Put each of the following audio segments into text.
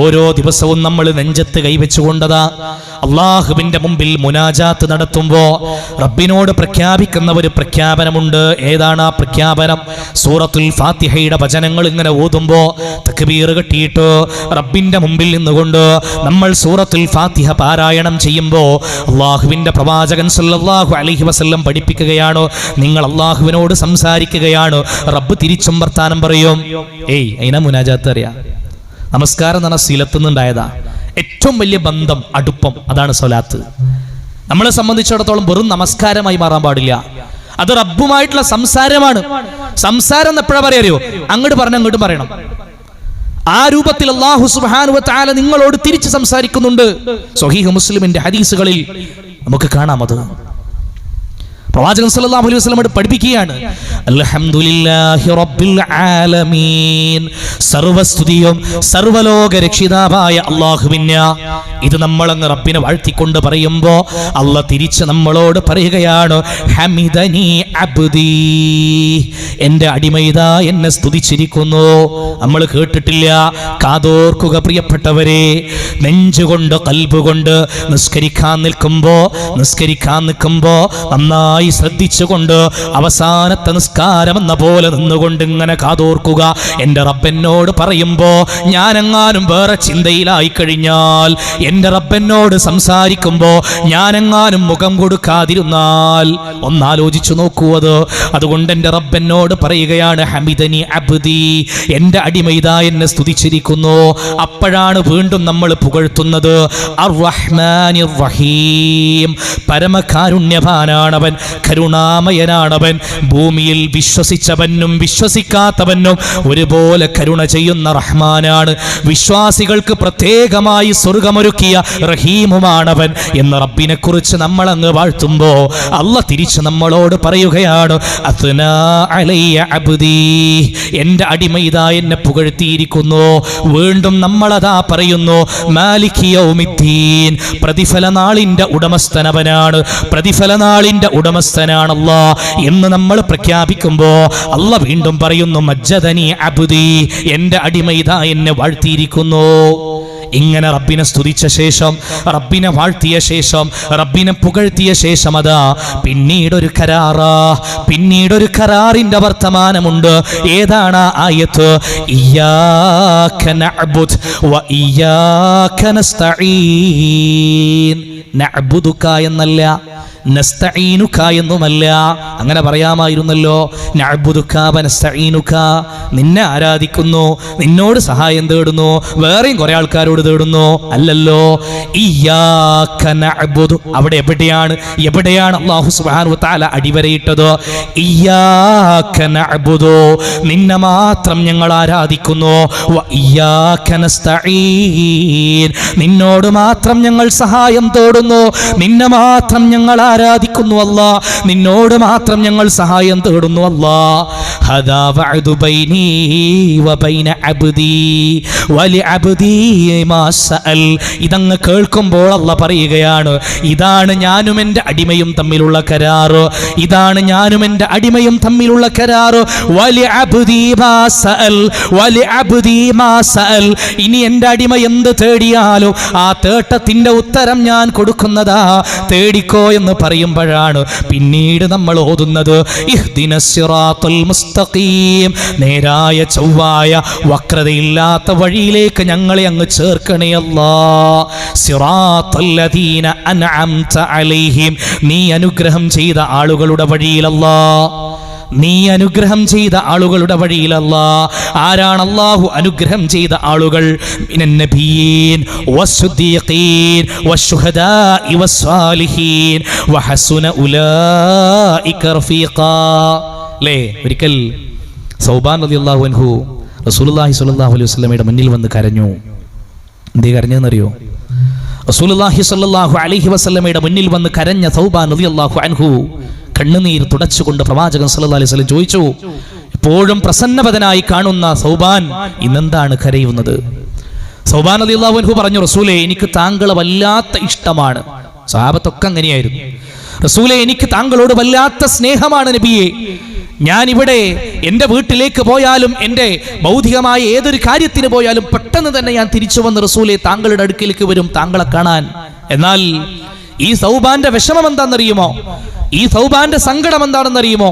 ഓരോ ദിവസവും നമ്മൾ നെഞ്ചത്ത് കൈവച്ചുകൊണ്ടതാ അള്ളാഹുവിന്റെ മുമ്പിൽ മുനാജാത്ത് നടത്തുമ്പോ റബ്ബിനോട് പ്രഖ്യാപിക്കുന്ന ഒരു പ്രഖ്യാപനമുണ്ട്. ഏതാണ് ആ പ്രഖ്യാപനം? സൂറത്തുൽ ഫാത്തിഹയുടെ വചനങ്ങൾ ഇങ്ങനെ ഓതുമ്പോ തക്ബീർ കെട്ടിയിട്ട് റബ്ബിന്റെ മുമ്പിൽ നിന്നുകൊണ്ട് നമ്മൾ സൂറത്തുൽ ഫാത്തിഹ പാരായണം ചെയ്യുമ്പോ അള്ളാഹുവിന്റെ പ്രവാചകൻ സല്ലാഹു അലഹി വസ്ല്ലം പഠിപ്പിക്കുകയാണ്. നിങ്ങൾ അള്ളാഹുവിനോട് സംസാരിക്കുകയാണ്. റബ്ബ് തിരിച്ചും വർത്താനം പറയും. ഏയ് അതിനാ മുനാജാത്ത് അറിയാം? നമസ്കാരം എന്ന് പറഞ്ഞാൽ ശീലത്തു നിന്നുണ്ടായതാ ഏറ്റവും വലിയ ബന്ധം അടുപ്പം അതാണ് സ്വലാത്ത്. നമ്മളെ സംബന്ധിച്ചിടത്തോളം വെറും നമസ്കാരമായി മാറാൻ പാടില്ല. അത് റബ്ബുമായിട്ടുള്ള സംസാരമാണ്. സംസാരം എന്ന് എപ്പോഴാ പറയാറിയോ അങ്ങോട്ട് പറഞ്ഞ അങ്ങോട്ട് പറയണം. ആ രൂപത്തിൽ അള്ളാഹു സുബ്ഹാനഹു വ തആല നിങ്ങളോട് തിരിച്ച് സംസാരിക്കുന്നുണ്ട്. സ്വഹീഹ് മുസ്ലിമിന്റെ ഹദീസുകളിൽ നമുക്ക് കാണാം അത്. പ്രവാചകൻ സല്ലല്ലാഹു അലൈഹി വസല്ലം പഠിപ്പിക്കുകയാണ്. അൽഹംദുലില്ലാഹി റബ്ബിൽ ആലമീൻ. സർവസ്തുതിയും സർവലോക രക്ഷിതാവായ അല്ലാഹുവിന് ഇത് നമ്മൾ അങ്ങ് റബ്ബിനെ വാഴ്ത്തിക്കൊണ്ട് പറയുമ്പോൾ അല്ല തിരിച്ച് നമ്മളോട് പറയുകയാണ് ഹമിദനി അബ്ദി. എന്റെ അടിമയിത എന്നെ സ്തുതിച്ചിരിക്കുന്നു. നമ്മൾ കേട്ടിട്ടില്ല. കാതോർക്കുക പ്രിയപ്പെട്ടവരെ. നെഞ്ചുകൊണ്ട് കൽബുകൊണ്ട് നിസ്കരിക്കാൻ നിൽക്കുമ്പോൾ നിസ്കരിക്കാൻ നിൽക്കുമ്പോൾ നന്നായി ശ്രദ്ധിച്ചുകൊണ്ട് അവസാനത്തെ നിസ്കാരം എന്ന പോലെ നിന്നുകൊണ്ട് ഇങ്ങനെ കാതോർക്കുക. എന്റെ റബ്ബെന്നോട് പറയുമ്പോ ഞാനെങ്ങാനും വേറെ ചിന്തയിലായി കഴിഞ്ഞാൽ എന്റെ റബ്ബെന്നോട് സംസാരിക്കുമ്പോ ഞാനെങ്ങാനും മുഖം കൊടുക്കാതിരുന്നാൽ ഒന്നാലോചിച്ചു നോക്കൂ അത്. അതുകൊണ്ട് എന്റെ റബ്ബെന്നോട് പറയുകയാണ് ഹമിദനി അബ്ദി എന്റെ അടിമൈത എന്നെ സ്തുതിച്ചിരിക്കുന്നു. അപ്പോഴാണ് വീണ്ടും നമ്മൾ പുകഴ്ത്തുന്നത്. അർ റഹ്മാനി റഹീം. പരമകാരുണ്യവാനാണവൻ. കരുണാമയനാണവൻ. ഭൂമിയിൽ വിശ്വസിച്ചവനും വിശ്വസിക്കാത്തവനും ഒരുപോലെ കരുണ ചെയ്യുന്ന റഹ്മാനാണ്. വിശ്വാസികൾക്ക് പ്രത്യേകമായി സ്വർഗമൊരുക്കിയ റഹീമുമാണവൻ എന്ന റബ്ബിനെ കുറിച്ച് നമ്മൾ അങ്ങ് വാഴ്ത്തുമ്പോ അല്ല തിരിച്ച് നമ്മളോട് പറയുകയാണ് എന്റെ അടിമ ഇതാ എന്നെ പുകഴ്ത്തിയിരിക്കുന്നു. വീണ്ടും നമ്മളതാ പറയുന്നു മാലിക് യൗമിദ്ദീൻ. പ്രതിഫല നാളിന്റെ ഉടമസ്ഥനവനാണ്. പ്രതിഫല നാളിന്റെ ഉടമസ്ഥനാണല്ല എന്ന് നമ്മൾ പ്രഖ്യാപിക്കുമ്പോ അല്ല വീണ്ടും പറയുന്നു മജ്ജദനി അബുദി എന്റെ അടിമ ഇതാ എന്നെ വാഴ്ത്തിയിരിക്കുന്നു. ഇങ്ങനെ റബ്ബിനെ സ്തുതിച്ച ശേഷം റബ്ബിനെ വാഴ്ത്തിയ ശേഷം റബ്ബിനെ പുകഴ്ത്തിയ ശേഷം അതാ പിന്നീടൊരു കരാറാ പിന്നീടൊരു കരാറിന്റെ വർത്തമാനമുണ്ട്. ഏതാണ് ആയത്ത്? എന്നല്ല നസ്തഈനുക എന്നുമല്ല. അങ്ങനെ പറയാമായിരുന്നല്ലോ. നഅബ്ദുക നിന്നെ ആരാധിക്കുന്നു നിന്നോട് സഹായം തേടുന്നു വേറെയും കുറെ ആൾക്കാരോട് തേടുന്നു. അല്ലല്ലോ. ഇയ്യാക നഅബ്ദു. അവിടെ എവിടെയാണ്? എവിടെയാണ് അല്ലാഹു സുബ്ഹാനഹു വ തആല അടിവരയിട്ടത്? ഇയ്യാക നഅബ്ദു. നിന്നെ മാത്രം ഞങ്ങൾ ആരാധിക്കുന്നു. വ ഇയ്യാക നിന്നോട് മാത്രം ഞങ്ങൾ സഹായം തേടുന്നു. നിന്നെ മാത്രം ഞങ്ങൾ ആരാധിക്കുന്നു അല്ല? നിന്നോട് മാത്രം ഞങ്ങൾ സഹായം തേടുന്നു അല്ല. ഇതങ്ങ് കേൾക്കുമ്പോൾ അല്ല പറയുകയാണ് ഇതാണ് ഞാനും എന്റെ അടിമയും തമ്മിലുള്ള കരാറ്. ഇതാണ് ഞാനും എന്റെ അടിമയും തമ്മിലുള്ള കരാറ്. ഇനി എന്റെ അടിമ എന്ത് തേടിയാലും ആ തേട്ടത്തിന്റെ ഉത്തരം ഞാൻ കൊടുക്കുന്നതാ. തേടിക്കോ എന്ന് പറയുമ്പോഴാണ് പിന്നീട് നമ്മൾ ഓതുന്നത്. മുസ്തഖീം. നേരായ ചൊവ്വായ വക്രതയില്ലാത്ത വഴിയിലേക്ക് ഞങ്ങളെ അങ്ങ് ചേർക്കണേ അല്ലാ. സിറാത്തുല്ലദീന അൻഅംത അലൈഹിം. നീ അനുഗ്രഹം ചെയ്ത ആളുകളുടെ വഴിയിലല്ലാ. നീ അനുഗ്രഹം ചെയ്ത ആളുകളുടെ വഴിയിലല്ല ആരാണ് അള്ളാഹു അനുഗ്രഹം ചെയ്ത ആളുകൾ? ഒരിക്കൽ സൗബാൻ റളിയല്ലാഹു അൻഹു സ്വല്ലല്ലാഹു അലൈഹി വസല്ലമയുടെ മുന്നിൽ വന്ന് കരഞ്ഞു. എന്തേ കരഞ്ഞെന്നറിയോ റസൂലുള്ളാഹി സ്വല്ലല്ലാഹു അലൈഹി വസല്ലമയുടെ മുന്നിൽ വന്ന് കരഞ്ഞ സൗബാൻ റളിയല്ലാഹു അൻഹു കണ്ണുനീർ തുടച്ചുകൊണ്ട് പ്രവാചകൻ സല്ലല്ലാഹു അലൈഹി വസല്ലം ചോദിച്ചു എപ്പോഴും പ്രസന്നപതനായി കാണുന്ന സൗബാൻ ഇന്നെന്താണ് കരയുന്നത്? സൗബാൻ അലി അള്ളാഹു പറഞ്ഞു റസൂലെ എനിക്ക് താങ്കളെ വല്ലാത്ത ഇഷ്ടമാണ്. സഹാബത്തൊക്കെ അങ്ങനെയായിരുന്നു. റസൂലെ എനിക്ക് താങ്കളോട് വല്ലാത്ത സ്നേഹമാണ് നബിയെ. ഞാൻ ഇവിടെ എന്റെ വീട്ടിലേക്ക് പോയാലും എന്റെ ഭൗതികമായ ഏതൊരു കാര്യത്തിന് പോയാലും പെട്ടെന്ന് തന്നെ ഞാൻ തിരിച്ചു വന്ന് റസൂലെ താങ്കളുടെ അടുക്കിലേക്ക് വരും താങ്കളെ കാണാൻ. എന്നാൽ ഈ സൗബാന്റെ വിഷമം എന്താണെന്നറിയുമോ ഈ സൗബാന്റെ സങ്കടം എന്താണെന്നറിയുമോ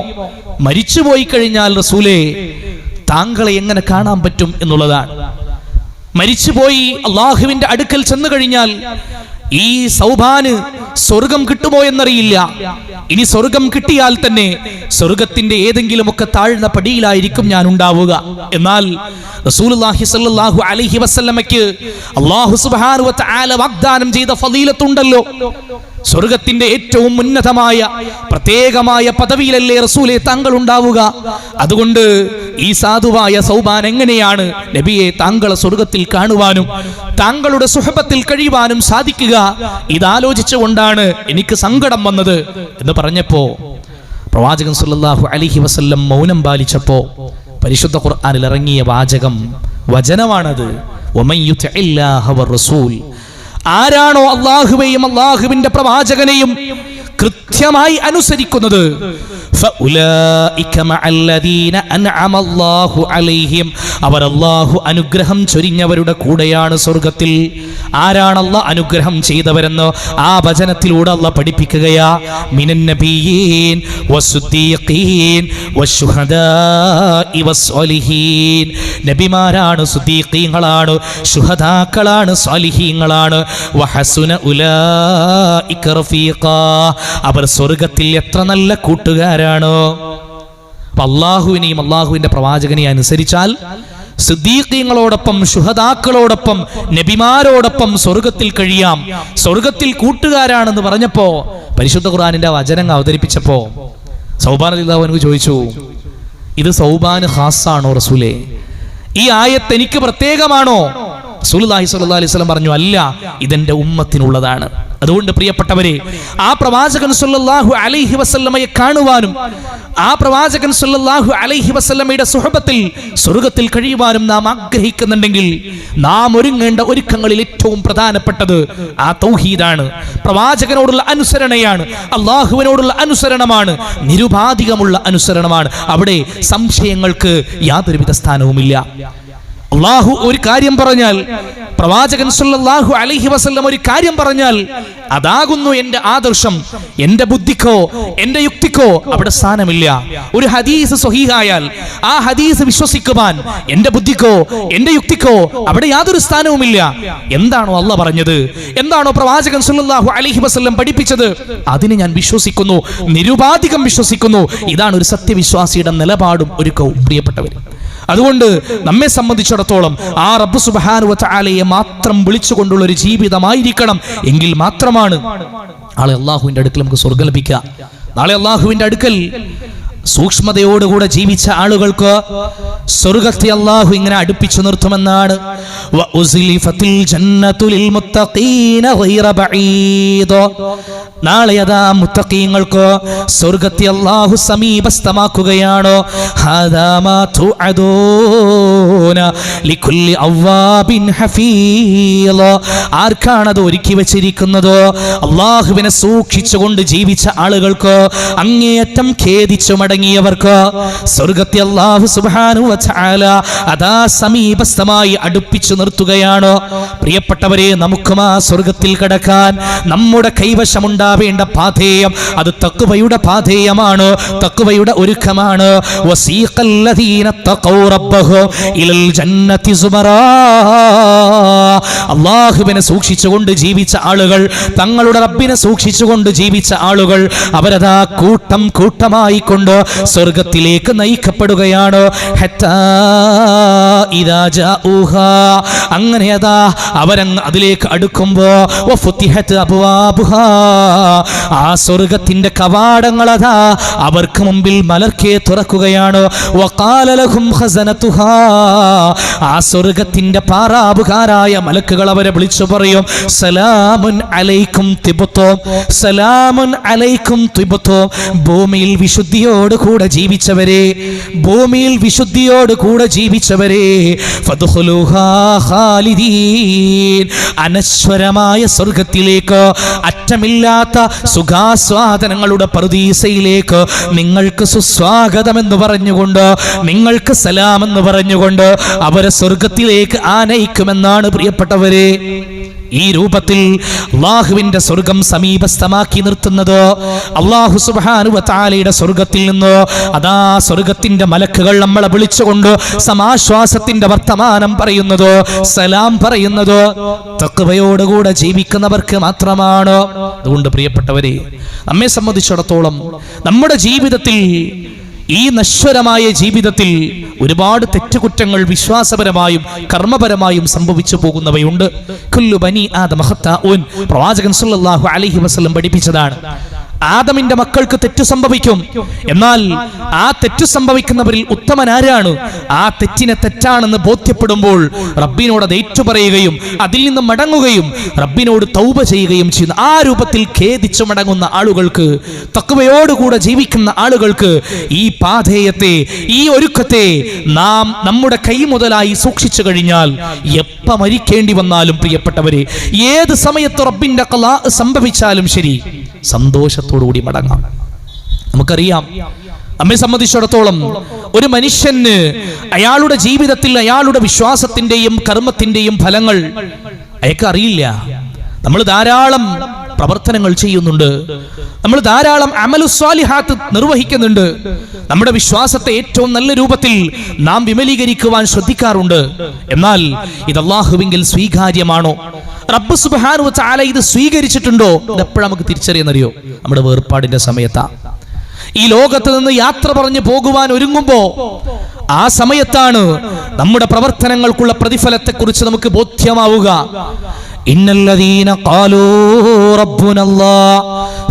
മരിച്ചുപോയി കഴിഞ്ഞാൽ റസൂലേ താങ്കളെ എങ്ങനെ കാണാൻ പറ്റും എന്നുള്ളതാണ്. മരിച്ചുപോയി അള്ളാഹുവിന്റെ അടുക്കൽ ചെന്നു കഴിഞ്ഞാൽ ഈ സൗഭാന് സ്വർഗം കിട്ടുമോ എന്നറിയില്ല. ഇനി സ്വർഗം കിട്ടിയാൽ തന്നെ സ്വർഗത്തിന്റെ ഏതെങ്കിലുമൊക്കെ താഴ്ന്ന പടിയിലായിരിക്കും ഞാൻ ഉണ്ടാവുക. എന്നാൽ റസൂലുള്ളാഹി സ്വല്ലല്ലാഹു അലൈഹി അല്ലാഹു വാഗ്ദാനം ചെയ്ത ഫളീലത്തുണ്ടല്ലോ സ്വർഗത്തിന്റെ ഏറ്റവും ഉന്നതമായ പ്രത്യേകമായ പദവിയിലല്ലേ റസൂലെ താങ്കൾ ഉണ്ടാവുക അതുകൊണ്ട് ഈ സാധുവായ സൗബാൻ എങ്ങനെയാണ് നബിയെ താങ്കളെ സ്വർഗത്തിൽ കാണുവാനും താങ്കളുടെ സുഹബത്തിൽ കഴിയുവാനും സാധിക്കുക? ഇതാലോചിച്ചുകൊണ്ടാണ് എനിക്ക് സങ്കടം വന്നത് എന്ന് പറഞ്ഞപ്പോ പ്രവാചകൻ സുല്ലാഹു അലിഹി വസല്ലം മൗനം പാലിച്ചപ്പോ പരിശുദ്ധ ഖുർആാനിൽ ഇറങ്ങിയ വാചകം വചനമാണത്. വമൻ റസൂൽ ആരാണോ അള്ളാഹുവെയും അള്ളാഹുവിന്റെ പ്രവാചകനെയും കൃത്യമായി അനുസരിക്കുന്നത്. അവർ അല്ലാഹു അനുഗ്രഹം ചൊരിഞ്ഞവരുടെ കൂടെയാണ് സ്വർഗത്തിൽ ആരാണ് അല്ലാഹ് അനുഗ്രഹം ചെയ്തവരെന്ന് ആ വചനത്തിലൂടെ അല്ല പഠിപ്പിക്കുകയാ. മിനൻ നബിയീൻ വശുഹദാഇ വസ്സാലിഹീൻ നബിമാരാണ് സുദ്ദീഖീങ്ങളാണ് ശുഹദാക്കളാണ് സ്വാലിഹീങ്ങളാണ്. വഹസുന ഉലായിക റഫീഖാ. അവർ സ്വർഗത്തിൽ എത്ര നല്ല കൂട്ടുകാരാണോ. അള്ളാഹുവിനെയും അള്ളാഹുവിന്റെ പ്രവാചകനെയും അനുസരിച്ചാൽ സിദ്ദീഖ്യങ്ങളോടൊപ്പം ശുഹദാക്കളോടൊപ്പം നബിമാരോടൊപ്പം സ്വർഗത്തിൽ കഴിയാം. സ്വർഗത്തിൽ കൂട്ടുകാരാണെന്ന് പറഞ്ഞപ്പോ പരിശുദ്ധ ഖുർആനിന്റെ വചനങ്ങൾ അവതരിപ്പിച്ചപ്പോ സൗബാൻ ചോദിച്ചു ഇത് സൗബാന് ഹാസാണോ റസൂലേ? ഈ ആയത്ത് എനിക്ക് പ്രത്യേകമാണോ? സ്വല്ലല്ലാഹി അലൈഹി വസല്ലം പറഞ്ഞു അല്ല ഇതെന്റെ ഉമ്മത്തിനുള്ളതാണ്. അതുകൊണ്ട് പ്രിയപ്പെട്ടവരെ ആ പ്രവാചകൻ സല്ലല്ലാഹു അലൈഹി വസല്ലമയെ കാണുവാനും ആ പ്രവാചകൻ സല്ലല്ലാഹു അലൈഹി വസല്ലമയുടെ സുഹബത്തിൽ സ്വർഗത്തിൽ കഴിയുവാനും നാം ആഗ്രഹിക്കുന്നുണ്ടെങ്കിൽ നാം ഒരുങ്ങേണ്ട ഒരുക്കങ്ങളിൽ ഏറ്റവും പ്രധാനപ്പെട്ടത് ആ തൗഹീദാണ്. പ്രവാചകനോടുള്ള അനുസരണയാണ് അള്ളാഹുവിനോടുള്ള അനുസരണമാണ് നിരുപാധികമുള്ള അനുസരണമാണ്. അവിടെ സംശയങ്ങൾക്ക് യാതൊരുവിധ സ്ഥാനവുമില്ല. അള്ളാഹു ഒരു കാര്യം പറഞ്ഞാൽ പ്രവാചകൻ സല്ലല്ലാഹു അലഹി വസ്ല്ലം ഒരു കാര്യം പറഞ്ഞാൽ അതാകുന്നു എന്റെ ആദർശം എന്റെ ബുദ്ധിക്കോ എന്റെ യുക്തിക്കോ അവിടെ സ്ഥാനമില്ല. ഒരു ഹദീസ് സ്വഹീഹായാൽ ആ ഹദീസ് വിശ്വസിക്കുവാൻ എന്റെ ബുദ്ധിക്കോ എന്റെ യുക്തിക്കോ അവിടെ യാതൊരു സ്ഥാനവുമില്ല. എന്താണോ അല്ല പറഞ്ഞത്? എന്താണോ പ്രവാചകൻ സല്ലല്ലാഹു അലഹി വസ്ല്ലം പഠിപ്പിച്ചത്? അതിന് ഞാൻ വിശ്വസിക്കുന്നു നിരുപാധികം വിശ്വസിക്കുന്നു. ഇതാണ് ഒരു സത്യവിശ്വാസിയുടെ നിലപാടും ഒരുക്കവും പ്രിയപ്പെട്ടവർ അതുകൊണ്ട് നമ്മെ സംബന്ധിച്ചിടത്തോളം ആ റബ്ബ് സുബാനുവ ആലയെ മാത്രം വിളിച്ചുകൊണ്ടുള്ള ഒരു ജീവിതമായിരിക്കണം. എങ്കിൽ മാത്രമാണ് നാളെ അള്ളാഹുവിന്റെ അടുക്കൽ നമുക്ക് സ്വർഗം ലഭിക്കുക. നാളെ അള്ളാഹുവിന്റെ അടുക്കൽ സൂക്ഷ്മതയോടുകൂടെ ജീവിച്ച ആളുകൾക്ക് സ്വർഗത്തെ അള്ളാഹു ഇങ്ങനെ അടുപ്പിച്ചു നിർത്തുമെന്നാണ്. നാളെ അതാ മുത്തഖീങ്ങൾക്ക് സ്വർഗത്തെ അള്ളാഹു സമീപസ്ഥമാക്കുകയാണോ? ഹാദാ മാ ഹഫീൾ. ആർക്കാണത് ഒരുക്കി വെച്ചിരിക്കുന്നത്? അള്ളാഹുവിനെ സൂക്ഷിച്ചുകൊണ്ട് ജീവിച്ച ആളുകൾക്ക് അങ്ങേയറ്റം ഖേദിച്ചു മടങ്ങിയവർക്ക്. സ്വർഗത്തെ അള്ളാഹു സുബാനു അതാ സമീപസ്ഥമായി അടുപ്പിച്ചു നിർത്തുകയാണ്. പ്രിയപ്പെട്ടവരെ നമുക്കും ആ സ്വർഗത്തിൽ കിടക്കാൻ നമ്മുടെ കൈവശമുണ്ടാവേണ്ട പാധേയം അത് തക്കുവയുടെ പാധേയമാണ് തക്കുവയുടെ ഒരുക്കമാണ്. ഇലൽ അള്ളാഹുവിനെ സൂക്ഷിച്ചുകൊണ്ട് ജീവിച്ച ആളുകൾ തങ്ങളുടെ റബ്ബിനെ സൂക്ഷിച്ചുകൊണ്ട് ജീവിച്ച ആളുകൾ അവരതാ കൂട്ടം കൂട്ടമായി കൊണ്ട് സ്വർഗത്തിലേക്ക് നയിക്കപ്പെടുകയാണ്. അങ്ങനെ അതാ അവരങ്ങ് അതിലേക്ക് അടുക്കുമ്പോ. ആ സ്വർഗത്തിന്റെ കവാടങ്ങൾ അതാ അവർക്ക് മുമ്പിൽ മലർക്കെ തുറക്കുകയാണ് വഖാല ലഹും ഖസനതുഹാ. ആ സ്വർഗത്തിന്റെ പാറാപുകാരായ മലക്കുകൾ അവരെ വിളിച്ചു പറയും സലാമുൻ അലൈക്കും തിബത്തോ സലാമുൻ അലൈക്കും തിബത്തോ ഭൂമിയിൽ വിശുദ്ധിയോട് കൂടെ ജീവിച്ചവരെ ഭൂമിയിൽ വിശുദ്ധിയോട് കൂടെ ജീവിച്ചവരെ അനശ്വരമായ സ്വർഗത്തിലേക്ക് അറ്റമില്ലാത്ത സുഖാസ്വാദനങ്ങളുടെ പ്രതീസയിലേക്ക് നിങ്ങൾക്ക് സുസ്വാഗതം എന്ന് പറഞ്ഞുകൊണ്ട് നിങ്ങൾക്ക് സലാം എന്ന് പറഞ്ഞുകൊണ്ട് അവരെ സ്വർഗത്തിലേക്ക് ആനയിക്കുമെന്നാണ് പ്രിയപ്പെട്ടവരെ. ഈ രൂപത്തിൽ അള്ളാഹുവിന്റെ സ്വർഗം സമീപസ്ഥമാക്കി നിർത്തുന്നത് അള്ളാഹു സുബാനുവാലയുടെ സ്വർഗത്തിൽ നിന്ന്. അതാ സ്വർഗത്തിന്റെ മലക്കുകൾ നമ്മളെ വിളിച്ചുകൊണ്ട് സമാശ്വാസത്തിന്റെ വർത്തമാനം പറയുന്നത് സലാം പറയുന്നത് തക്കവയോടുകൂടെ ജീവിക്കുന്നവർക്ക് മാത്രമാണ്. അതുകൊണ്ട് പ്രിയപ്പെട്ടവരെ നമ്മെ സംബന്ധിച്ചിടത്തോളം നമ്മുടെ ജീവിതത്തിൽ ഈ നശ്വരമായ ജീവിതത്തിൽ ഒരുപാട് തെറ്റുകുറ്റങ്ങൾ വിശ്വാസപരമായും കർമ്മപരമായും സംഭവിച്ചു പോകുന്നവയുണ്ട് കുല്ലു ബനി ആദ. പ്രവാചകൻ സല്ലല്ലാഹു അലൈഹി വസല്ലം പഠിപ്പിച്ചതാണ് ആദമിന്റെ മക്കൾക്ക് തെറ്റു സംഭവിക്കും. എന്നാൽ ആ തെറ്റു സംഭവിക്കുന്നവരിൽ ഉത്തമൻ ആരാണ് ആ തെറ്റിനെ തെറ്റാണെന്ന് ബോധ്യപ്പെടുമ്പോൾ റബ്ബിനോട് അത് ഏറ്റുപറയുകയും അതിൽ നിന്ന് മടങ്ങുകയും റബ്ബിനോട് തൗബ ചെയ്യുകയും ചെയ്യുന്ന. ആ രൂപത്തിൽ ഖേദിച്ചു മടങ്ങുന്ന ആളുകൾക്ക് തക്കവയോടുകൂടെ ജീവിക്കുന്ന ആളുകൾക്ക് ഈ പാധേയത്തെ ഈ ഒരുക്കത്തെ നാം നമ്മുടെ കൈ മുതലായി സൂക്ഷിച്ചു കഴിഞ്ഞാൽ എപ്പ മരിക്കേണ്ടി വന്നാലും പ്രിയപ്പെട്ടവരെ ഏത് സമയത്ത് റബ്ബിന്റെ കലാ സംഭവിച്ചാലും ശരി. സന്തോഷത്തോടുകൂടി മടങ്ങാം. നമുക്കറിയാം നമ്മെ സംബന്ധിച്ചിടത്തോളം ഒരു മനുഷ്യന് അയാളുടെ ജീവിതത്തിൽ അയാളുടെ വിശ്വാസത്തിന്റെയും കർമ്മത്തിന്റെയും ഫലങ്ങൾ അയാൾക്ക് അറിയില്ല. നമ്മൾ ധാരാളം പ്രവർത്തനങ്ങൾ ചെയ്യുന്നുണ്ട്. നമ്മൾ ധാരാളം അമലുസ്വാലിഹാത്ത് നിർവഹിക്കുന്നുണ്ട്. നമ്മുടെ വിശ്വാസത്തെ ഏറ്റവും നല്ല രൂപത്തിൽ നാം വിമലീകരിക്കുവാൻ ശ്രദ്ധിക്കാറുണ്ട്. എന്നാൽ ഇത് അള്ളാഹുവിങ്കിൽ സ്വീകാര്യമാണോ? റബ്ബ് സുബാനു ചാല ഇത് സ്വീകരിച്ചിട്ടുണ്ടോ? ഇതെപ്പോഴും നമുക്ക് തിരിച്ചറിയുന്നറിയോ? നമ്മുടെ വേർപാടിന്റെ സമയത്താ. ഈ ലോകത്ത് നിന്ന് യാത്ര പറഞ്ഞു പോകുവാൻ ഒരുങ്ങുമ്പോ ആ സമയത്താണ് നമ്മുടെ പ്രവർത്തനങ്ങൾക്കുള്ള പ്രതിഫലത്തെക്കുറിച്ച് നമുക്ക് ബോധ്യമാവുക. ഇന്നല്ലദീന കാലോ റബ്ബുനല്ലാഹ്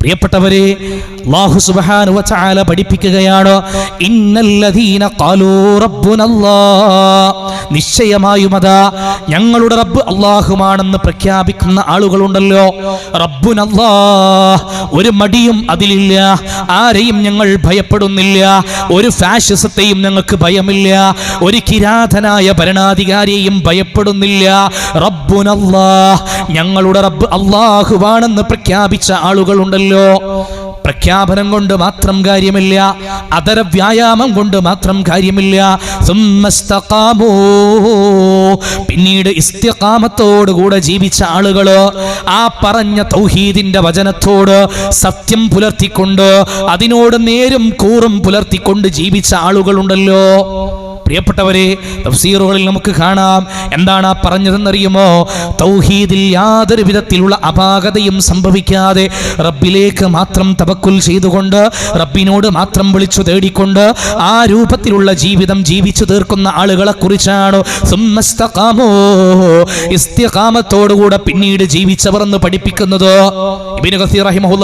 പ്രിയപ്പെട്ടവരെ അല്ലാഹു സുബ്ഹാനഹു വ തആല പഠിപ്പിക്കുകയാണ് ഇന്നല്ലദീന ഖാലൂ റബ്ബുനല്ലാഹ് നിശ്ചയമായും അതാ ഞങ്ങളുടെ റബ്ബ് അല്ലാഹുമാണെന്ന് പ്രഖ്യാപിക്കുന്ന ആളുകളുണ്ടല്ലോ. റബ്ബുനല്ലാഹ് ഒരു മടിയും അതിലില്ല ആരെയും ഞങ്ങൾ ഭയപ്പെടുന്നില്ല ഒരു ഫാഷിസത്തെയും ഞങ്ങൾക്ക് ഭയമില്ല ഒരു കിരാതനായ ഭരണാധികാരിയെയും ഭയപ്പെടുന്നില്ല. റബ്ബുനല്ലാഹ് ഞങ്ങളുടെ റബ്ബ് അല്ലാഹുവാണെന്ന് പ്രഖ്യാപിച്ച ആളുകളുണ്ടല്ലോ. പ്രഖ്യാപനം കൊണ്ട് മാത്രം കാര്യമില്ല. അതര വ്യായാമം കൊണ്ട് മാത്രം കാര്യമില്ല. പിന്നീട് ഇസ്തിഖാമത്തോടു കൂടെ ജീവിച്ച ആളുകൾ ആ പറഞ്ഞ തൗഹീദിന്റെ വചനത്തോട് സത്യം പുലർത്തിക്കൊണ്ട് അതിനോട് നേരും കൂറും പുലർത്തിക്കൊണ്ട് ജീവിച്ച ആളുകളുണ്ടല്ലോ. പ്രിയപ്പെട്ടവരെ തഫ്സീറുകളിൽ നമുക്ക് കാണാം. എന്താണ് ആ പറഞ്ഞതെന്നറിയുമോ? തൗഹീദിൽ യാതൊരു വിധത്തിലുള്ള അപാകതയും സംഭവിക്കാതെ റബ്ബിലേക്ക് മാത്രം തവക്കുൽ ചെയ്തുകൊണ്ട് റബ്ബിനോട് മാത്രം വിളിച്ചു തേടിക്കൊണ്ട് ആ രൂപത്തിലുള്ള ജീവിതം ജീവിച്ചു തീർക്കുന്ന ആളുകളെ കുറിച്ചാണ്. ഇസ്തിഖാമത്തോടുകൂടെ പിന്നീട് ജീവിച്ചവർ എന്ന് പഠിപ്പിക്കുന്നത്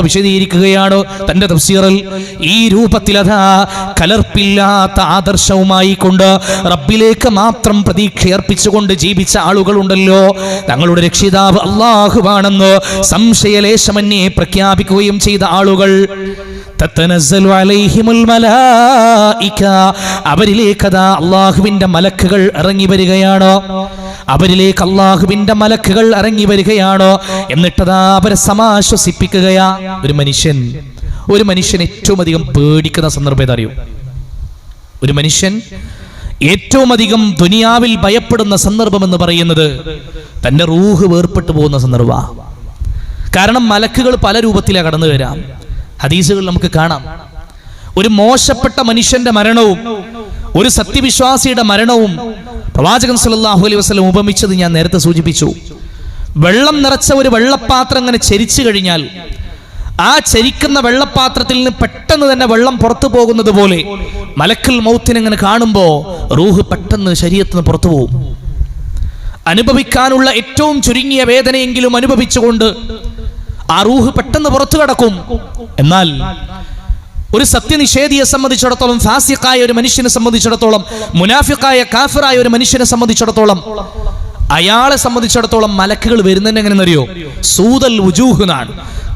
വിശദീകരിക്കുകയാണ് തന്റെ തഫ്സീറിൽ. ഈ രൂപത്തിൽ അതാ കലർപ്പില്ലാത്ത ആദർശവുമായി കൊണ്ട് റബ്ബിലേക്ക് മാത്രം പ്രതീക്ഷയർപ്പിച്ചുകൊണ്ട് ജീവിച്ച ആളുകളുണ്ടല്ലോ. തങ്ങളുടെ രക്ഷിതാവ് അള്ളാഹുവാണെന്ന് സംശയലേശമന്യെ പ്രഖ്യാപിക്കുകയും ചെയ്ത ആളുകൾ. അവരിലേക്കതാ അള്ളാഹുവിന്റെ മലക്കുകൾ ഇറങ്ങി വരികയാണോ. അവരിലേക്ക് അള്ളാഹുവിന്റെ മലക്കുകൾ ഇറങ്ങി വരികയാണോ. എന്നിട്ടതാ അവരെ സമാശ്വസിപ്പിക്കുകയാ. ഒരു മനുഷ്യൻ ഒരു മനുഷ്യൻ ഏറ്റവും അധികം പേടിക്കുന്ന സന്ദർഭം ഏതറിയൂ ഒരു മനുഷ്യൻ ഏറ്റവും അധികം ദുനിയാവിൽ ഭയപ്പെടുന്ന സന്ദർഭം എന്ന് പറയുന്നത് തന്റെ റൂഹ് വേർപ്പെട്ടു പോകുന്ന സന്ദർഭ കാരണം മലക്കുകൾ പല രൂപത്തിലാണ് കടന്നു വരാം ഹദീസുകൾ നമുക്ക് കാണാം. ഒരു മോശപ്പെട്ട മനുഷ്യന്റെ മരണവും ഒരു സത്യവിശ്വാസിയുടെ മരണവും പ്രവാചകൻ സല്ലാഹു അലൈഹി വസ്ലം ഉപമിച്ചത് ഞാൻ നേരത്തെ സൂചിപ്പിച്ചു. വെള്ളം നിറച്ച ഒരു വെള്ളപ്പാത്രം അങ്ങനെ ചരിച്ചു കഴിഞ്ഞാൽ ആ ചരിക്കുന്ന വെള്ളപ്പാത്രത്തിൽ നിന്ന് പെട്ടെന്ന് തന്നെ വെള്ളം പുറത്തു പോകുന്നത് പോലെ മലക്കൽ മൗത്തിനെങ്ങനെ കാണുമ്പോൾ റൂഹ് പെട്ടെന്ന് ശരീരത്തിന് പുറത്തു പോകും. അനുഭവിക്കാനുള്ള ഏറ്റവും ചുരുങ്ങിയ വേദനയെങ്കിലും അനുഭവിച്ചുകൊണ്ട് ആ റൂഹ് പെട്ടെന്ന് പുറത്തു കടക്കും. എന്നാൽ ഒരു സത്യനിഷേധിയെ സംബന്ധിച്ചിടത്തോളം ഫാസിക്കായ ഒരു മനുഷ്യനെ സംബന്ധിച്ചിടത്തോളം മുനാഫിക്കായ കാഫിറായ ഒരു മനുഷ്യനെ സംബന്ധിച്ചിടത്തോളം അയാളെ സംബന്ധിച്ചിടത്തോളം മലക്കുകൾ വരുന്നതിന് എങ്ങനെയെന്നറിയോ? സൂതൽ ഉജൂഹുനാണ്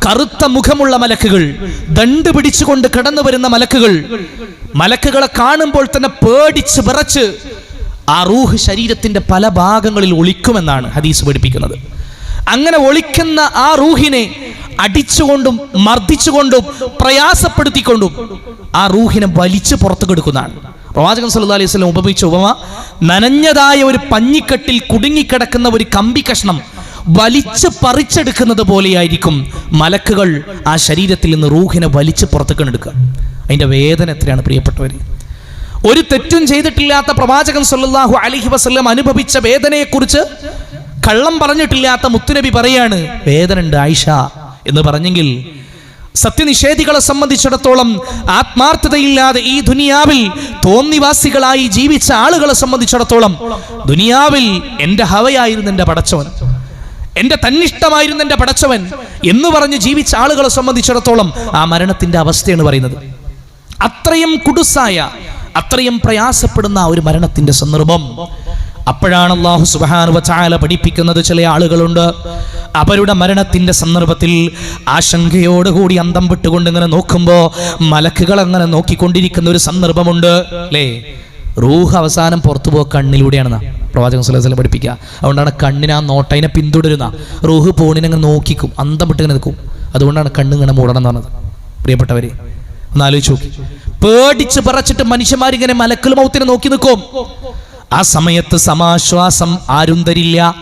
കറുത്ത മുഖമുള്ള മലക്കുകൾ ദണ്ട് പിടിച്ചുകൊണ്ട് കടന്നു വരുന്ന മലക്കുകൾ. മലക്കുകളെ കാണുമ്പോൾ തന്നെ പേടിച്ച് വിറച്ച് ആ റൂഹ് ശരീരത്തിന്റെ പല ഭാഗങ്ങളിൽ ഒളിക്കുമെന്നാണ് ഹദീസ് പഠിപ്പിക്കുന്നത്. അങ്ങനെ ഒളിക്കുന്ന ആ റൂഹിനെ അടിച്ചുകൊണ്ടും മർദ്ദിച്ചുകൊണ്ടും പ്രയാസപ്പെടുത്തിക്കൊണ്ടും ആ റൂഹിനെ വലിച്ചു പുറത്തു കെടുക്കുന്നതാണ് പ്രവാചകൻ സല്ലല്ലാഹു അലൈഹി സ്വലം ഉപമിച്ച ഉപമ നനഞ്ഞതായ ഒരു പഞ്ഞിക്കെട്ടിൽ കുടുങ്ങിക്കിടക്കുന്ന ഒരു കമ്പി കഷ്ണം വലിച്ച് പറിച്ചെടുക്കുന്നത് പോലെയായിരിക്കും മലക്കുകൾ ആ ശരീരത്തിൽ നിന്ന് റൂഹിനെ വലിച്ച് പുറത്തേക്ക് എടുക്കുക അതിന്റെ വേദന എത്രയാണ് പ്രിയപ്പെട്ടവർ ഒരു തെറ്റും ചെയ്തിട്ടില്ലാത്ത പ്രവാചകൻ സല്ലാഹു അലഹി വസ്ലം അനുഭവിച്ച വേദനയെക്കുറിച്ച് കള്ളം പറഞ്ഞിട്ടില്ലാത്ത മുത്തുനബി പറയാണ് വേദന ഉണ്ട് ആയിഷ എന്ന് പറഞ്ഞെങ്കിൽ സത്യനിഷേധികളെ സംബന്ധിച്ചിടത്തോളം ആത്മാർത്ഥതയില്ലാതെ ഈ ദുനിയാവിൽ തോന്നിവാസികളായി ജീവിച്ച ആളുകളെ സംബന്ധിച്ചിടത്തോളം ദുനിയാവിൽ എന്റെ ഹവയായിരുന്നു എന്റെ പടച്ചവൻ. എന്റെ തന്നിഷ്ടമായിരുന്നു എന്റെ പടച്ചവൻ എന്ന് പറഞ്ഞ് ജീവിച്ച ആളുകളെ സംബന്ധിച്ചിടത്തോളം ആ മരണത്തിന്റെ അവസ്ഥയാണ് പറയുന്നത്. അത്രയും കുടുസായ അത്രയും പ്രയാസപ്പെടുന്ന ഒരു മരണത്തിന്റെ സന്ദർഭം അപ്പോഴാണ് അള്ളാഹു സുബാനു വച്ചാല പഠിപ്പിക്കുന്നത് ചില ആളുകളുണ്ട്. അവരുടെ മരണത്തിന്റെ സന്ദർഭത്തിൽ ആശങ്കയോടുകൂടി അന്തം വിട്ടുകൊണ്ട് ഇങ്ങനെ നോക്കുമ്പോൾ മലക്കുകൾ അങ്ങനെ നോക്കിക്കൊണ്ടിരിക്കുന്ന ഒരു സന്ദർഭമുണ്ട്. അല്ലേ? റൂഹ് അവസാനം പുറത്തു പോകുക കണ്ണിലൂടെയാണ് പ്രവാചകൻ സുലഹസ്ലം പഠിപ്പിക്കുക. അതുകൊണ്ടാണ് കണ്ണിനെ ആ നോട്ടതിനെ പിന്തുടരുന്ന. റൂഹ് പോണിനെ അങ്ങനെ നോക്കിക്കും അന്തം വിട്ട് ഇങ്ങനെ നിൽക്കും. അതുകൊണ്ടാണ് കണ്ണ് ഇങ്ങനെ മൂടണം എന്ന് പറഞ്ഞത്. പ്രിയപ്പെട്ടവരെ ഒന്ന് ആലോചിച്ച് പേടിച്ച് പറച്ചിട്ട് മനുഷ്യന്മാരിങ്ങനെ മലക്കൽ മൗത്തിനെ നോക്കി നിൽക്കും. ആ സമയത്ത് സമാശ്വാസം ആരും തരില്ല.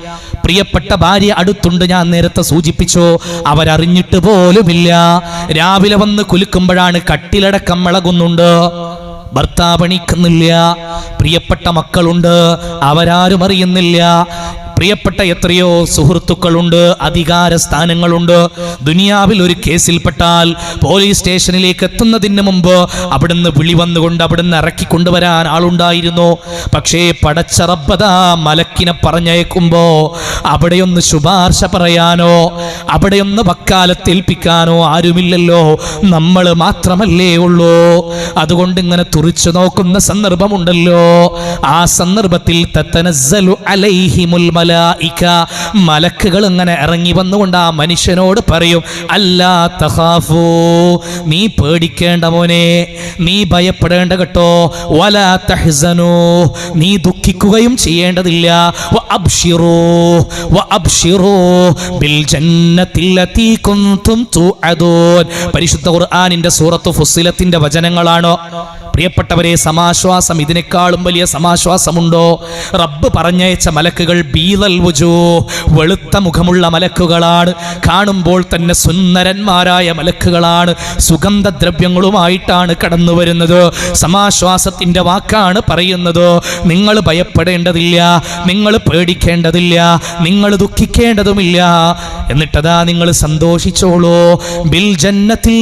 പ്രിയപ്പെട്ട ഭാര്യ അടുത്തുണ്ട് ഞാൻ നേരത്തെ സൂചിപ്പിച്ചോ. അവരറിഞ്ഞിട്ട് പോലുമില്ല. രാവിലെ വന്ന് കുലുക്കുമ്പോഴാണ് കട്ടിലടക്കം ഇളകുന്നുണ്ട്. ഭർത്താവണിക്കുന്നില്ല പ്രിയപ്പെട്ട മക്കളുണ്ട് അവരാരും അറിയുന്നില്ല. പ്രിയപ്പെട്ട എത്രയോ സുഹൃത്തുക്കളുണ്ട് അധികാര സ്ഥാനങ്ങളുണ്ട് ദുനിയാവിൽ ഒരു കേസിൽപ്പെട്ടാൽ പോലീസ് സ്റ്റേഷനിലേക്ക് എത്തുന്നതിന് മുമ്പ് അവിടുന്ന് വിളി വന്നുകൊണ്ട് അവിടുന്ന് ഇറക്കി കൊണ്ടുവരാൻ ആളുണ്ടായിരുന്നു. പക്ഷേ പടച്ച റബ്ബതാ മലക്കിനെ പറഞ്ഞയക്കുമ്പോ അവിടെയൊന്ന് ശുപാർശ പറയാനോ അവിടെയൊന്ന് വക്കാലത്തേൽപ്പിക്കാനോ ആരുമില്ലല്ലോ. നമ്മൾ മാത്രമല്ലേ ഉള്ളൂ. അതുകൊണ്ട് ഇങ്ങനെ തുറിച്ചു നോക്കുന്ന സന്ദർഭമുണ്ടല്ലോ. ആ സന്ദർഭത്തിൽ തത്തനസലു അലൈഹിമുൽ മലായിക മലക്കുകൾ ഇങ്ങനെ ഇറങ്ങി വന്നുകൊണ്ട് ആ മനുഷ്യനോട് പറയും അല്ലാ തഹാഫോ നീ പേടിക്കേണ്ട മോനെ നീ ഭയപ്പെടേണ്ട കേട്ടോ വല തഹ്സനൂ നീ ദുഃഖിക്കുകയും ചെയ്യേണ്ടതില്ല വ ബിൽ പരിശുദ്ധ ഖുർആനിന്റെ സൂറത്ത് ഫുസിലത്തിന്റെ വചനങ്ങളാണോ? പ്രിയപ്പെട്ടവരെ സമാശ്വാസം ഇതിനേക്കാളും വലിയ സമാശ്വാസമുണ്ടോ? റബ്ബ് പറഞ്ഞയച്ച മലക്കുകൾ ബീലൽ വുജൂ വെളുത്ത മുഖമുള്ള മലക്കുകളാണ്. കാണുമ്പോൾ തന്നെ സുന്ദരന്മാരായ മലക്കുകളാണ്. സുഗന്ധദ്രവ്യങ്ങളുമായിട്ടാണ് കടന്നു വരുന്നത് സമാശ്വാസത്തിന്റെ വാക്കാണ് പറയുന്നത്. നിങ്ങൾ ഭയപ്പെടേണ്ടതില്ല നിങ്ങൾ പേടിക്കേണ്ടതില്ല നിങ്ങൾ ദുഃഖിക്കേണ്ടതുമില്ല. എന്നിട്ടതാ നിങ്ങൾ സന്തോഷിച്ചോളൂ. ബിൽ ജന്നത്തിൽ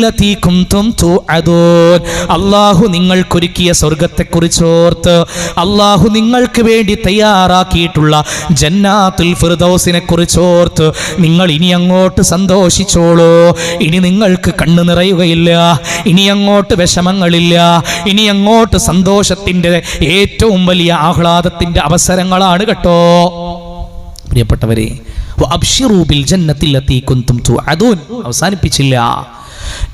അള്ളാഹു നിങ്ങൾക്കൊരുക്കിയ സ്വർഗത്തെക്കുറിച്ചോർത്ത് അള്ളാഹു നിങ്ങൾക്ക് വേണ്ടി തയ്യാറാക്കിയിട്ടുള്ള ജന്നാത്തുൽ ഫിർദൗസിനെ കുറിച്ചോർത്ത് നിങ്ങൾ ഇനി അങ്ങോട്ട് സന്തോഷിച്ചോളൂ. ഇനി നിങ്ങൾക്ക് കണ്ണു നിറയുകയില്ല ഇനി അങ്ങോട്ട് വിഷമങ്ങളില്ല ഇനി അങ്ങോട്ട് സന്തോഷത്തിന്റെ ഏറ്റവും വലിയ ആഹ്ലാദത്തിന്റെ അവസരങ്ങളാണ് കേട്ടോ. പ്രിയപ്പെട്ടവരെ അവസാനിപ്പിച്ചില്ല.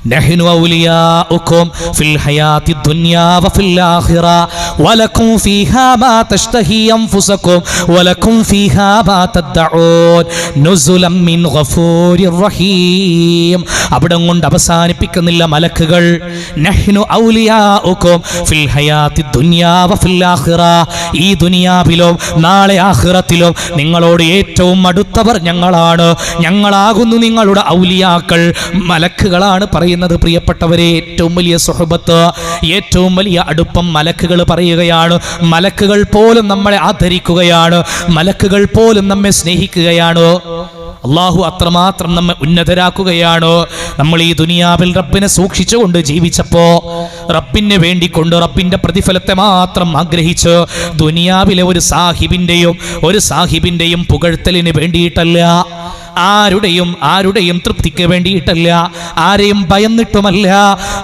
نحن أولياؤكم في الحياة الدنيا وفي الآخرة ولكم فيها ما تشتهي أنفسكم ولكم فيها ما تدعون نزلا من غفور رحيم അവിടം കൊണ്ട് അവസാനിപ്പിക്കുന്നില്ല മലക്കുകൾ നഹ്നു ഔലിയാഉക്കും ഫിൽ ഹയാത്തി ദുനിയാ വഫിൽ ആഖിറ ഈ ദുനിയാവിലും നാളെ ആഖിറത്തിലും നിങ്ങളോട് ഏറ്റവും അടുത്തവർ ഞങ്ങളാണ് ഞങ്ങളാകുന്നു നിങ്ങളുടെ ഔലിയാക്കൾ മലക്കുകളാണ് പറയുന്നത് പ്രിയപ്പെട്ടവരെ ഏറ്റവും വലിയ സുഹബത്ത് ഏറ്റവും വലിയ അടുപ്പം മലക്കുകൾ പറയുകയാണ്. മലക്കുകൾ പോലും നമ്മളെ ആദരിക്കുകയാണ്. മലക്കുകൾ പോലും നമ്മെ സ്നേഹിക്കുകയാണ്. അള്ളാഹു അത്രമാത്രം നമ്മെ ഉന്നതരാക്കുകയാണ്. നമ്മൾ ഈ ദുനിയാവിൽ റബ്ബിനെ സൂക്ഷിച്ചുകൊണ്ട് ജീവിച്ചപ്പോ റബ്ബിന് വേണ്ടിക്കൊണ്ട് റബ്ബിന്റെ പ്രതിഫലത്തെ മാത്രം ആഗ്രഹിച്ച് ദുനിയാവിലെ ഒരു സാഹിബിന്റെയും ഒരു സാഹിബിന്റെയും പുകഴ്ത്തലിന് വേണ്ടിയിട്ടല്ല. ആരുടെയും ആരുടെയും തൃപ്തിക്ക് വേണ്ടിയിട്ടല്ല ആരെയും ഭയന്നിട്ടുമല്ല.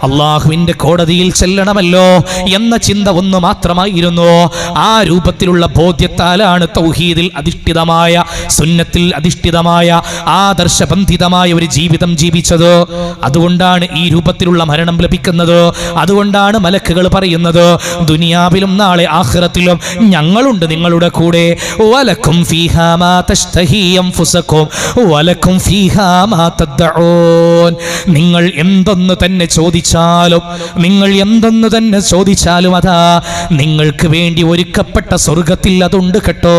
അള്ളാഹുവിന്റെ കോടതിയിൽ ചെല്ലണമല്ലോ എന്ന ചിന്ത ഒന്ന് മാത്രമായിരുന്നു. ആ രൂപത്തിലുള്ള ബോധ്യത്താലാണ് തൗഹീദിൽ അധിഷ്ഠിതമായ സുന്നത്തിൽ അധിഷ്ഠിതമായ ആദർശബന്ധിതമായ ഒരു ജീവിതം ജീവിച്ചത്. അതുകൊണ്ടാണ് ഈ രൂപത്തിലുള്ള മരണം ലഭിക്കുന്നത്. അതുകൊണ്ടാണ് മലക്കുകൾ പറയുന്നത് ദുനിയാവിലും നാളെ ആഹ്റത്തിലും ഞങ്ങളുണ്ട് നിങ്ങളുടെ കൂടെ. വലക്കും വലക്കും നിങ്ങൾ എന്തെന്ന് തന്നെ ചോദിച്ചാലും നിങ്ങൾ എന്തെന്ന് തന്നെ ചോദിച്ചാലും അതാ നിങ്ങൾക്ക് വേണ്ടി ഒരുക്കപ്പെട്ട സ്വർഗത്തിൽ അതുണ്ട് കേട്ടോ.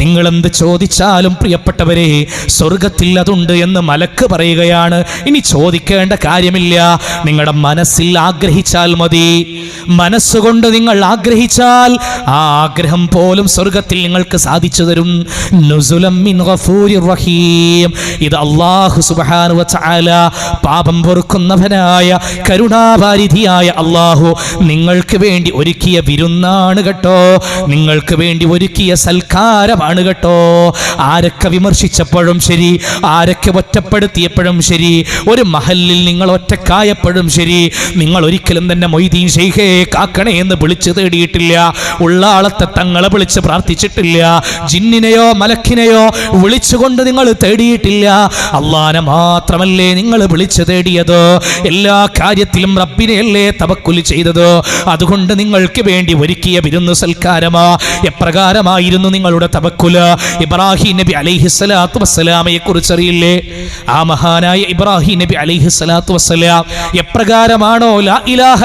നിങ്ങൾ എന്ത് ചോദിച്ചാലും പ്രിയപ്പെട്ടവരെ സ്വർഗത്തിൽ അതുണ്ട് എന്ന് മലക്ക് പറയുകയാണ്. ഇനി ചോദിക്കേണ്ട കാര്യമില്ല. നിങ്ങളുടെ മനസ്സിൽ ആഗ്രഹിച്ചാൽ മതി. മനസ്സുകൊണ്ട് നിങ്ങൾ ആഗ്രഹിച്ചാൽ ആ ആഗ്രഹം പോലും സ്വർഗത്തിൽ നിങ്ങൾക്ക് സാധിച്ചു തരും. നുസുലം ഗഫൂരിർ റഹീം ഇത് അല്ലാഹു സുബാനു പാപം പൊറുക്കുന്നവനായ കരുണാപാരിധിയായ അല്ലാഹു നിങ്ങൾക്ക് വേണ്ടി ഒരുക്കിയ വിരുന്നാണ് കേട്ടോ. നിങ്ങൾക്ക് വേണ്ടി ഒരുക്കിയ സൽക്കാരമാണ് കേട്ടോ. ആരൊക്കെ വിമർശിച്ചപ്പോഴും ശരി ആരൊക്കെ ഒറ്റപ്പെടുത്തിയപ്പോഴും ശരി ഒരു മഹലിൽ നിങ്ങൾ ഒറ്റക്കായപ്പോഴും ശരി നിങ്ങൾ ഒരിക്കലും തന്നെ മൊയ്തീൻ ഷെയ്ഖേ കാക്കണേ എന്ന് വിളിച്ചു തേടിയിട്ടില്ല. ഉള്ളാളത്തെ തങ്ങളെ വിളിച്ച് പ്രാർത്ഥിച്ചിട്ടില്ല. ജിന്നിനെയോ മലക്കിനെയോ വിളിച്ചുകൊണ്ട് നിങ്ങൾ തേടിയിട്ടില്ല. അള്ളാനെ മാത്രമല്ലേ നിങ്ങൾ വിളിച്ചു തേടിയത്? എല്ലാ കാര്യത്തിലും റബ്ബിനെയല്ലേ തവക്കുലി ചെയ്തത്? അതുകൊണ്ട് നിങ്ങൾക്ക് വേണ്ടി ഒരുക്കിയ വിരുന്ന് സൽക്കാരമാ. എപ്രകാരമായിരുന്നു നിങ്ങളുടെ തവക്കുൽ ഇബ്രാഹിം നബി അലൈഹി സ്വലാത്തു വസ്സലാമയെ കുറിച്ചറിയില്ലേ? ആ മഹാനായ ഇബ്രാഹിം നബി അലൈഹി സ്വലാത്തു വസ്സലാം എപ്രകാരമാണോ ലാ ഇലാഹ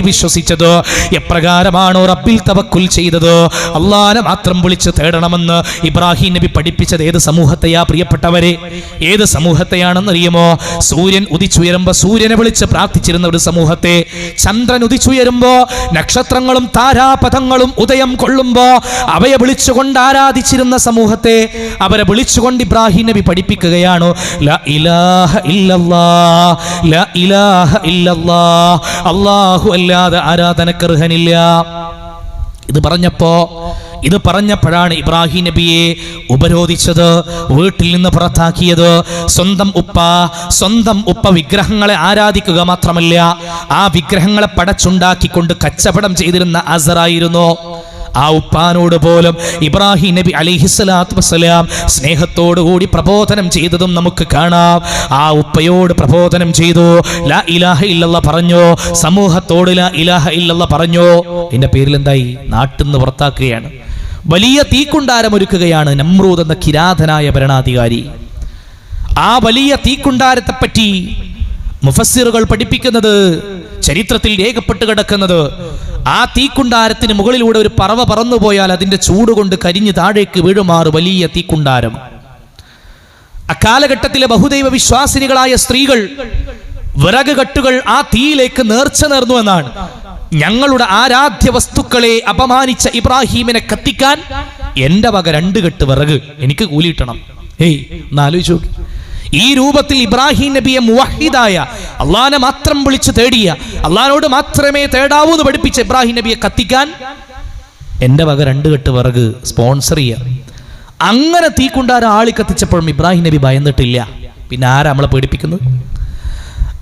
വിശ്വസിച്ചത്? എപ്രകാരമാണോ റബ്ബിൽ തവക്കുൽ ചെയ്തത്? അള്ളാനെ മാത്രം വിളിച്ച് തേടണമെന്ന് ഇബ്രാഹിം നബി പഠിപ്പിച്ചത് ഏത് സമൂഹത്തെയാ പ്രിയപ്പെട്ടവരെ ഏത് സമൂഹത്തെയാണെന്നറിയുമോ? സൂര്യൻ ഉദിച്ചുയരുമ്പോ സൂര്യനെ വിളിച്ച് പ്രാർത്ഥിച്ചിരുന്ന ഒരു സമൂഹത്തെ. ചന്ദ്രൻ ഉദിച്ചുയരുമ്പോ നക്ഷത്രങ്ങളും താരാപഥങ്ങളും ഉദയം കൊള്ളുമ്പോ അവയെ വിളിച്ചുകൊണ്ട് ആരാധിച്ചിരുന്ന സമൂഹത്തെ അവരെ വിളിച്ചുകൊണ്ട് ഇബ്രാഹിം നബി പഠിപ്പിക്കുകയാണ്. അല്ലാഹു അല്ലാതെ ആരാധനക്കർഹനില്ല ഇത് പറഞ്ഞപ്പോ ഇത് പറഞ്ഞപ്പോഴാണ് ഇബ്രാഹിം നബിയെ ഉപരോധിച്ചത് വീട്ടിൽ നിന്ന് പുറത്താക്കിയത്. സ്വന്തം ഉപ്പ സ്വന്തം ഉപ്പ വിഗ്രഹങ്ങളെ ആരാധിക്കുക മാത്രമല്ല ആ വിഗ്രഹങ്ങളെ പടച്ചുണ്ടാക്കിക്കൊണ്ട് കച്ചവടം ചെയ്തിരുന്ന അസറായിരുന്നു. ആ ഉപ്പാനോട് പോലും ഇബ്രാഹിം നബി അലിഹിസ്സലാത്തു വസ്സലാം സ്നേഹത്തോടു കൂടി പ്രബോധനം ചെയ്തതും നമുക്ക് കാണാം. ആ ഉപ്പയോട് പ്രബോധനം ചെയ്തു. ലാ ഇലാഹ ഇല്ലല്ല പറഞ്ഞു. സമൂഹത്തോട് ലാ ഇലാഹ ഇല്ലല്ല പറഞ്ഞു. എന്റെ പേരിൽ എന്തായി നാട്ടിൽ നിന്ന് പുറത്താക്കുകയാണ്. വലിയ തീക്കുണ്ടാരം ഒരുക്കുകയാണ് നമ്രൂദ് എന്ന കിരാതനായ ഭരണാധികാരി. ആ വലിയ തീക്കുണ്ടാരത്തെ പറ്റി മുഫസ്സിറുകൾ പഠിപ്പിക്കുന്നത് ചരിത്രത്തിൽ രേഖപ്പെട്ട് കിടക്കുന്നത് ആ തീക്കുണ്ടാരത്തിന് മുകളിലൂടെ ഒരു പറവ പറന്നുപോയാൽ അതിന്റെ ചൂട് കൊണ്ട് കരിഞ്ഞ് താഴേക്ക് വീഴുമാറ് വലിയ തീക്കുണ്ടാരം. അക്കാലഘട്ടത്തിലെ ബഹുദൈവ വിശ്വാസിനികളായ സ്ത്രീകൾ വിറക് കെട്ടുകൾ ആ തീയിലേക്ക് നേർച്ച നേർന്നു എന്നാണ്. ഞങ്ങളുടെ ആരാധ്യ വസ്തുക്കളെ അപമാനിച്ച ഇബ്രാഹീമിനെ കത്തിക്കാൻ എന്റെ വക രണ്ട് കെട്ട് വിറക്. എനിക്ക് കൂലിയിട്ടണം ഏയ് ഒന്ന് ആലോചിച്ച് ഈ രൂപത്തിൽ ഇബ്രാഹിം നബിയെ മുവഹിദായ അള്ളാനെ മാത്രം വിളിച്ച് തേടിയ അള്ളഹാനോട് മാത്രമേ തേടാവൂ എന്ന് പഠിപ്പിച്ച ഇബ്രാഹിം നബിയെ കത്തിക്കാൻ എന്റെ വക രണ്ട് കെട്ട് വിറക് സ്പോൺസർ ചെയ്യ. അങ്ങനെ തീ ആളി കത്തിച്ചപ്പോഴും ഇബ്രാഹിം നബി ഭയന്നിട്ടില്ല. പിന്നെ ആരാ നമ്മളെ പേടിപ്പിക്കുന്നത്?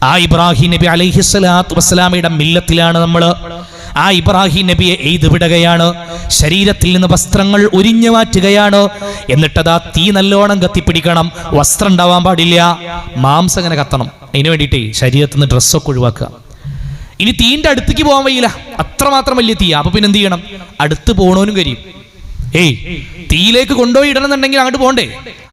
ആ ഇബ്രാഹിം നബി അലൈഹിസ്സലാത്തു വസ്സലാമയുടെ മില്ലത്തിലാണ് നമ്മൾ. ആ ഇബ്രാഹിം നബിയെ എയ്ത് വിടുകയാണ് ശരീരത്തിൽ നിന്ന് വസ്ത്രങ്ങൾ ഉരിഞ്ഞു മാറ്റുകയാണ്. എന്നിട്ടത് തീ നല്ലോണം കത്തിപ്പിടിക്കണം. വസ്ത്രം ഉണ്ടാവാൻ പാടില്ല. മാംസം അങ്ങനെ കത്തണം. അതിന് വേണ്ടിയിട്ടേ ശരീരത്തിൽ നിന്ന് ഡ്രസ്സൊക്കെ ഒഴിവാക്കുക. ഇനി തീന്റെ അടുത്തേക്ക് പോകാൻ വയ്യില്ല. അത്രമാത്രം വലിയ തീ അപ്പൊ പിന്നെ എന്ത് ചെയ്യണം? അടുത്ത് പോകണമെന്നും കരിയും ഏയ് തീയിലേക്ക് കൊണ്ടുപോയി ഇടണമെന്നുണ്ടെങ്കിൽ അങ്ങോട്ട് പോണ്ടേ?